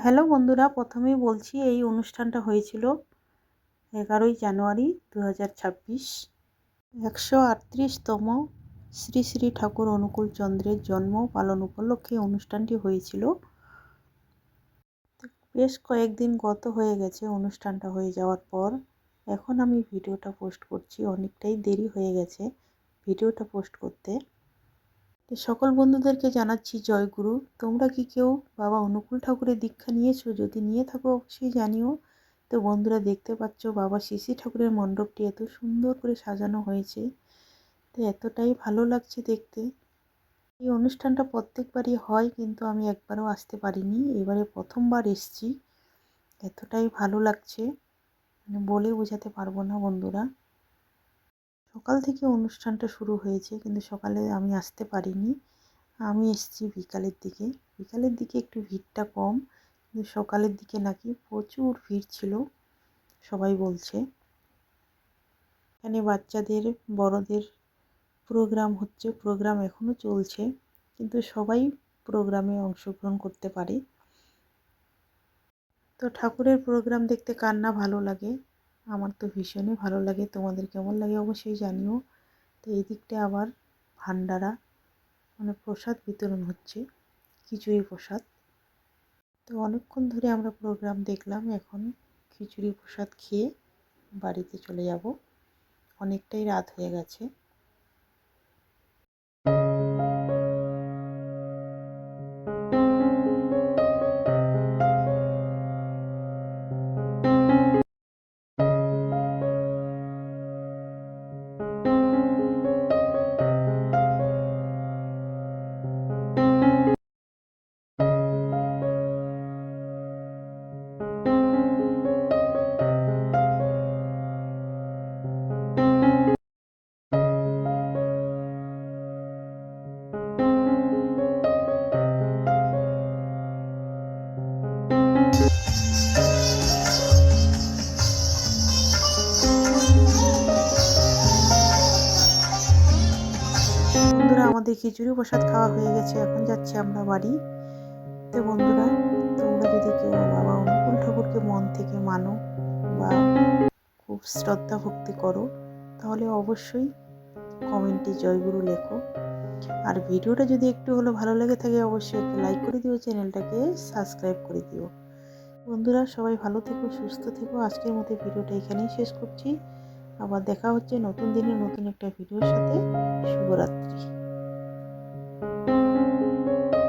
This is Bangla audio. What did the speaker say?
হ্যালো বন্ধুরা, প্রথমেই বলছি এই অনুষ্ঠানটা হয়েছিল এগারোই জানুয়ারি দু হাজার ছাব্বিশ। একশো আটত্রিশতম শ্রী শ্রী ঠাকুর অনুকূল চন্দ্রের জন্ম পালন উপলক্ষে অনুষ্ঠানটি হয়েছিল। বেশ কয়েকদিন গত হয়ে গেছে অনুষ্ঠানটা হয়ে যাওয়ার পর। এখন আমি ভিডিওটা পোস্ট করছি, অনেকটাই দেরি হয়ে গেছে ভিডিওটা পোস্ট করতে। সকল বন্ধুদেরকে জানাচ্ছি জয়গুরু তোমরা কি কেউ বাবা অনুকূল ঠাকুরের দীক্ষা নিয়েছো? যদি নিয়ে থাকো, অবশ্যই জানিও। তো বন্ধুরা, দেখতে পাচ্ছ বাবা শিশি ঠাকুরের মণ্ডপটি এত সুন্দর করে সাজানো হয়েছে। তো এতটাই ভালো লাগছে দেখতে। এই অনুষ্ঠানটা প্রত্যেকবারই হয়, কিন্তু আমি একবারও আসতে পারিনি। এবারে প্রথমবার এসছি। এতটাই ভালো লাগছে। মানে বলে বোঝাতে পারব না বন্ধুরা। সকাল থেকে অনুষ্ঠানটা শুরু হয়েছে, কিন্তু সকালে আমি আসতে পারিনি। আমি এসেছি বিকালের দিকে। বিকালের দিকে একটু ভিড়টা কম, কিন্তু সকালের দিকে নাকি প্রচুর ভিড় ছিল, সবাই বলছে। এখানে বাচ্চাদের, বড়দের প্রোগ্রাম হচ্ছে, প্রোগ্রাম এখনও চলছে, কিন্তু সবাই প্রোগ্রামে অংশগ্রহণ করতে পারে। তো ঠাকুরের প্রোগ্রাম দেখতে কার না ভালো লাগে? আমার তো ভীষণই ভালো লাগে। তোমাদের কেমন লাগে অবশ্যই জানিও। তো এই দিকটা আবার ভান্ডারা মানে প্রসাদ বিতরণ হচ্ছে, খিচুড়ি প্রসাদ। তো অনেকক্ষণ ধরে আমরা প্রোগ্রাম দেখলাম, এখন খিচুড়ি প্রসাদ খেয়ে বাড়িতে চলে যাব। অনেকটাই রাত হয়ে গেছে। আমাদের খিচুড়ি প্রসাদ খাওয়া হয়ে গেছে, এখন যাচ্ছি আমরা বাড়ি। তো বন্ধুরা, তোমরা যদি কেউ বাবা অনুকূল ঠাকুরকে মন থেকে মানো বা খুব শ্রদ্ধা ভক্তি করো, তাহলে অবশ্যই কমেন্টে জয়গুরু লেখো। আর ভিডিওটা যদি একটু হলো ভালো লেগে থাকে, অবশ্যই একটু লাইক করে দিও, চ্যানেলটাকে সাবস্ক্রাইব করে দিও। বন্ধুরা, সবাই ভালো থেকো, সুস্থ থেকো। আজকের মতো ভিডিওটা এখানেই শেষ করছি। আবার দেখা হচ্ছে নতুন দিনে নতুন একটা ভিডিওর সাথে। শুভরাত্রি। Thank you.